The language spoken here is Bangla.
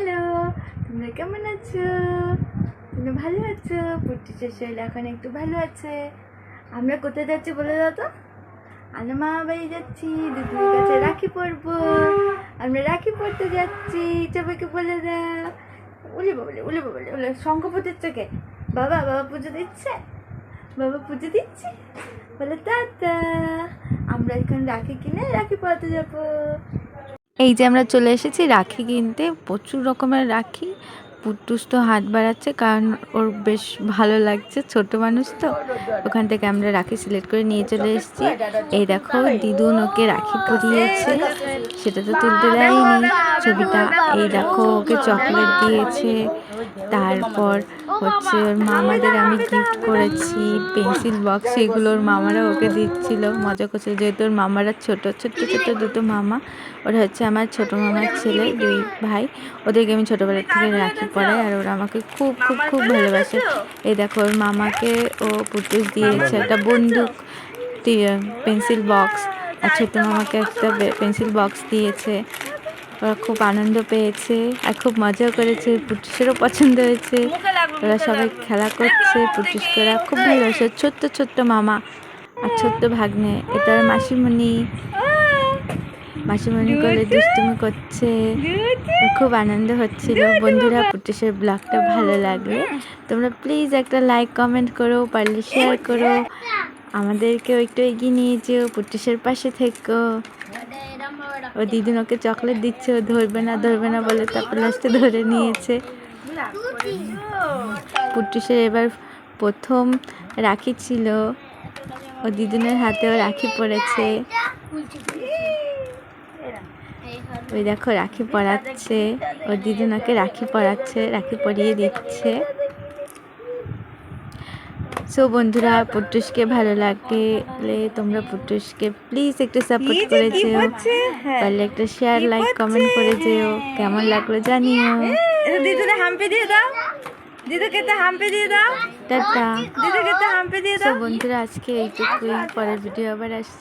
হ্যালো তোমরা কেমন আছো? তোমরা ভালো আছো? পুটিচের শরীর এখন একটু ভালো আছে। আমরা কোথায় যাচ্ছি বলে দাও তো? আমরা মামা বাড়ি যাচ্ছি দিদির কাছে রাখি পরবো। আমরা রাখি পরতে যাচ্ছি সবাইকে বলে দাও। উলি বলে উলি বলে উলে শঙ্খ কে বাবা বাবা পুজো দিচ্ছে? বাবা পুজো দিচ্ছে? বলে, দাদা, আমরা এখন রাখি কিনে রাখি পরাতে যাব। এই যে আমরা চলে এসেছি রাখি কিনতে। প্রচুর রকমের রাখি। পুটুস তো হাত বাড়াচ্ছে কারণ ওর বেশ ভালো লাগছে, ছোট মানুষ তো। ওখান থেকে আমরা রাখি সিলেক্ট করে নিয়ে চলে এসেছি। এই দেখো, দিদুন ওকে রাখি পরিয়েছে সেটা তো তুলতে দেয়নি। ছবিটা, এই দেখো, ওকে চকলেট দিয়েছে। তারপর হচ্ছে ওর মামাদের আমি গিফট করেছি পেন্সিল বক্স এগুলো ওর মামারা ওকে দিচ্ছিল। মজা করছিল। যেহেতু ওর মামারা ছোট, ছোট্ট ছোট্ট দুটো মামা, ওরা হচ্ছে আমার ছোট মামার ছেলে, দুই ভাই। ওদেরকে আমি ছোটোবেলা থেকে রাখি পড়াই আর ওরা আমাকে খুব খুব খুব ভালোবাসে। এই দেখো, ওর মামাকে ও পুটুস দিয়েছে একটা বন্দুক পেন্সিল বক্স। আর ছোটো মামাকে একটা পেন্সিল বক্স দিয়েছে। ওরা খুব আনন্দ পেয়েছে আর খুব মজাও করেছে পুটুসেরও পছন্দ হয়েছে। ওরা সবাই খেলা করছে পুটুসকে ওরা খুব ভালোবাসে ছোট্ট ছোট্ট মামা আর ছোট্ট ভাগ্নে, এটা মাসিমণি। মাসিমণি করে দুষ্টুমি করছে। খুব আনন্দ হচ্ছিল। বন্ধুরা পুটুসের ব্লগটা ভালো লাগলে তোমরা প্লিজ একটা লাইক কমেন্ট করো, পারলে শেয়ার করো। আমাদেরকেও একটু এগিয়ে নিয়ে যেও পুটুসের পাশে থেকো। ও দিদিন ওকে চকলেট দিচ্ছে, ও ধরবে না ধরবে না বলে তারপর লাস্টে ধরে নিয়েছে। পুটুসের এবার প্রথম রাখি ছিল। ও দিদুনের হাতেও রাখি পড়েছে। ওই দেখো, রাখি পরাচ্ছে ও দিদুন ওকে রাখি পরাচ্ছে রাখি পরিয়ে দিচ্ছে। সো বন্ধুরা পুটুসকে ভালো লাগলে তোমরা পুটুসকে প্লিজ একটু সাপোর্ট করে যেও। তাহলে একটা শেয়ার লাইক কমেন্ট করে যেও। কেমন লাগল জানিও। দিদুকে হাম্পি দিয়ে দাও। দিদুকে তো হাম্পে দিয়ে দাও। টাটা। দিদুকে তো হাম্পে দিয়ে দাও। বন্ধুরা আজকে এইটুকুই। পরের ভিডিও আবার আসছে।